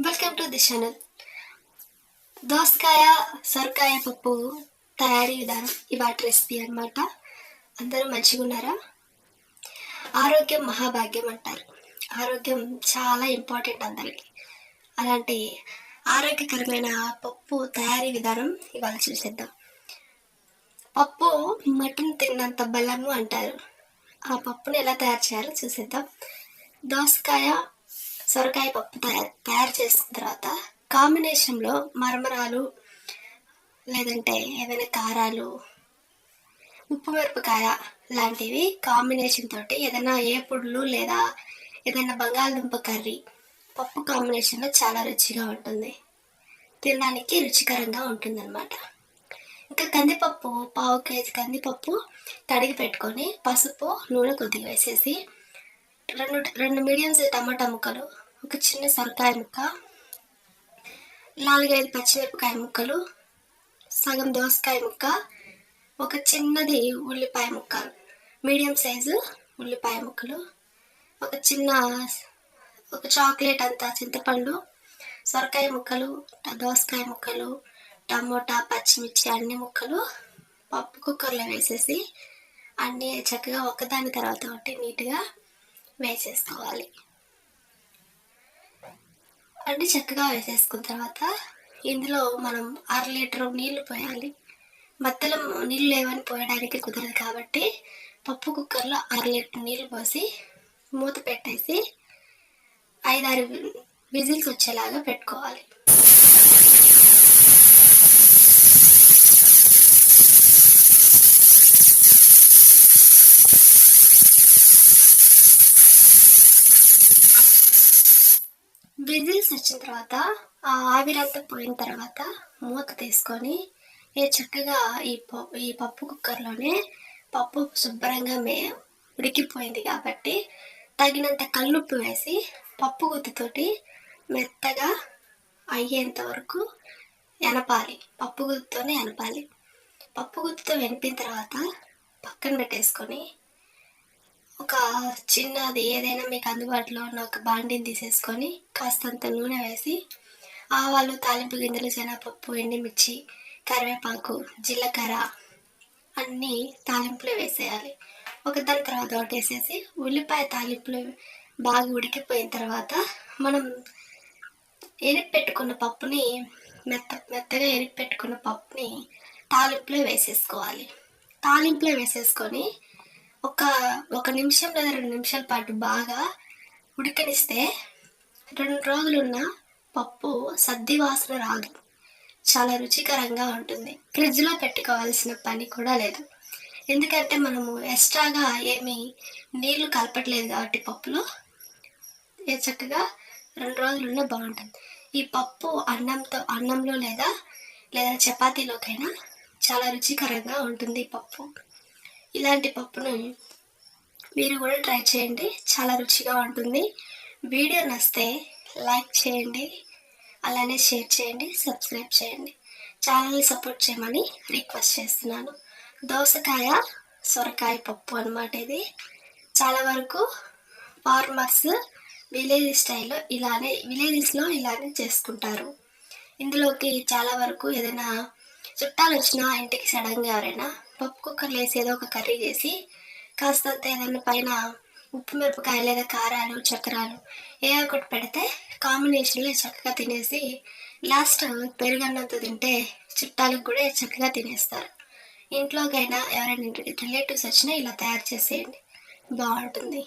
Welcome to the channel దోసకాయ సొరకాయ పప్పు తయారీ విధానం ఇవాటి రెసిపీ అన్నమాట. అందరూ మంచిగా ఉన్నారా? ఆరోగ్యం మహాభాగ్యం అంటారు. ఆరోగ్యం చాలా ఇంపార్టెంట్ అందరికీ. అలాంటి ఆరోగ్యకరమైన పప్పు తయారీ విధానం ఇవాళ చూసేద్దాం. పప్పు మటన్ తిన్నంత బలము అంటారు. ఆ పప్పుని ఎలా తయారు చేయాలో చూసేద్దాం. దోసకాయ సొరకాయ పప్పు తయారు తయారు చేసిన తర్వాత కాంబినేషన్లో మరమరాలు లేదంటే ఏదైనా కారాలు ఉప్పు మిరపకాయ లాంటివి కాంబినేషన్ తోటి ఏదైనా ఏపుడులు లేదా ఏదైనా బంగాళదుంప కర్రీ పప్పు కాంబినేషన్లో చాలా రుచిగా ఉంటుంది. తినడానికి రుచికరంగా ఉంటుందన్నమాట. ఇంకా కందిపప్పు పావు కేజీ కందిపప్పు తడిగి పెట్టుకొని పసుపు నూనె కొద్దిగా వేసేసి రెండు రెండు మీడియం సైజ్ టమాటా ముక్కలు ఒక చిన్న సొరకాయ ముక్క నాలుగైదు పచ్చిమిరపకాయ ముక్కలు సగం దోసకాయ ముక్క ఒక చిన్నది ఉల్లిపాయ ముక్క మీడియం సైజు ఉల్లిపాయ ముక్కలు ఒక చిన్న ఒక చాక్లెట్ అంత చింతపండు సొరకాయ ముక్కలు దోసకాయ ముక్కలు టమోటా పచ్చిమిర్చి అన్ని ముక్కలు పప్పు కుక్కర్లో వేసేసి అన్నీ చక్కగా ఒకదాని తర్వాత ఒకటి నీట్గా వేసేసుకోవాలి. అంటే చక్కగా వేసేసుకున్న తర్వాత ఇందులో మనం అర లీటర్ నీళ్ళు పోయాలి. మధ్యలో నీళ్ళు లేవని పోయడానికి కుదరదు కాబట్టి పప్పు కుక్కర్లో అర లీటర్ నీళ్ళు పోసి మూత పెట్టేసి ఐదారు విజిల్స్ వచ్చేలాగా పెట్టుకోవాలి. విజిల్స్ వచ్చిన తర్వాత ఆ ఆవిరంతా పోయిన తర్వాత మూత తీసుకొని ఏ చక్కగా ఈ పప్పు ఈ పప్పు కుక్కర్లోనే పప్పు శుభ్రంగా మే ఉడికిపోయింది కాబట్టి తగినంత కల్లుప్పు వేసి పప్పు గుత్తితోటి మెత్తగా అయ్యేంత వరకు ఎనపాలి. పప్పు గుత్తితోనే ఎనపాలి. పప్పు గుత్తితో వెనిపిన తర్వాత పక్కన పెట్టేసుకొని ఒక చిన్నది ఏదైనా మీకు అందుబాటులో ఉన్న ఒక బాండిని తీసేసుకొని కాస్తంత నూనె వేసి ఆవాలు తాలింపు గింజలు శనగపప్పు ఎండుమిర్చి కరివేపాకు జీలకర్ర అన్నీ తాలింపులో వేసేయాలి. ఒక దాని తర్వాత ఒకటి వేసేసి ఉల్లిపాయ తాలింపులు బాగా ఉడికిపోయిన తర్వాత మనం ఎనిపి పెట్టుకున్న పప్పుని మెత్త మెత్తగా ఎనిపి పెట్టుకున్న పప్పుని తాలింపులో వేసేసుకోవాలి. తాలింపులో వేసేసుకొని ఒక ఒక నిమిషం లేదా రెండు నిమిషాల పాటు బాగా ఉడకనిస్తే రెండు రోజులున్న పప్పు సద్ది వాసన రాదు. చాలా రుచికరంగా ఉంటుంది. ఫ్రిడ్జ్లో పెట్టుకోవాల్సిన పని కూడా లేదు. ఎందుకంటే మనము ఎక్స్ట్రాగా ఏమి నీళ్ళు కలపట్లేదు కాబట్టి పప్పులో. ఏ చక్కగా రెండు రోజులున్న బాగుంటుంది. ఈ పప్పు అన్నంతో అన్నంలో లేదా లేదా చపాతీలోకైనా చాలా రుచికరంగా ఉంటుంది ఈ పప్పు. ఇలాంటి పప్పును మీరు కూడా ట్రై చేయండి. చాలా రుచిగా ఉంటుంది. వీడియో నస్తే లైక్ చేయండి. అలానే షేర్ చేయండి. సబ్స్క్రైబ్ చేయండి. ఛానల్ని సపోర్ట్ చేయమని రిక్వెస్ట్ చేస్తున్నాను. దోసకాయ సొరకాయ పప్పు అనమాట ఇది. చాలా వరకు ఫార్మర్స్ విలేజ్ స్టైల్లో ఇలానే విలేజెస్లో ఇలానే చేసుకుంటారు. ఇందులోకి చాలా వరకు ఏదైనా చుట్టాలు వచ్చినా ఇంటికి సడన్గా ఎవరైనా పప్పు కుక్కర్లో వేసి ఏదో ఒక కర్రీ చేసి కాస్తంత ఏదైనా పైన ఉప్పు మిరపకాయ లేదా కారాలు చక్రాలు ఏ ఒకటి పెడితే కాంబినేషన్లో చక్కగా తినేసి లాస్ట్ పెరుగన్నంతో తింటే చుట్టాలకు కూడా చక్కగా తినేస్తారు. ఇంట్లోకైనా ఎవరైనా రిలేటివ్స్ వచ్చినా ఇలా తయారు చేసేయండి. బాగుంటుంది.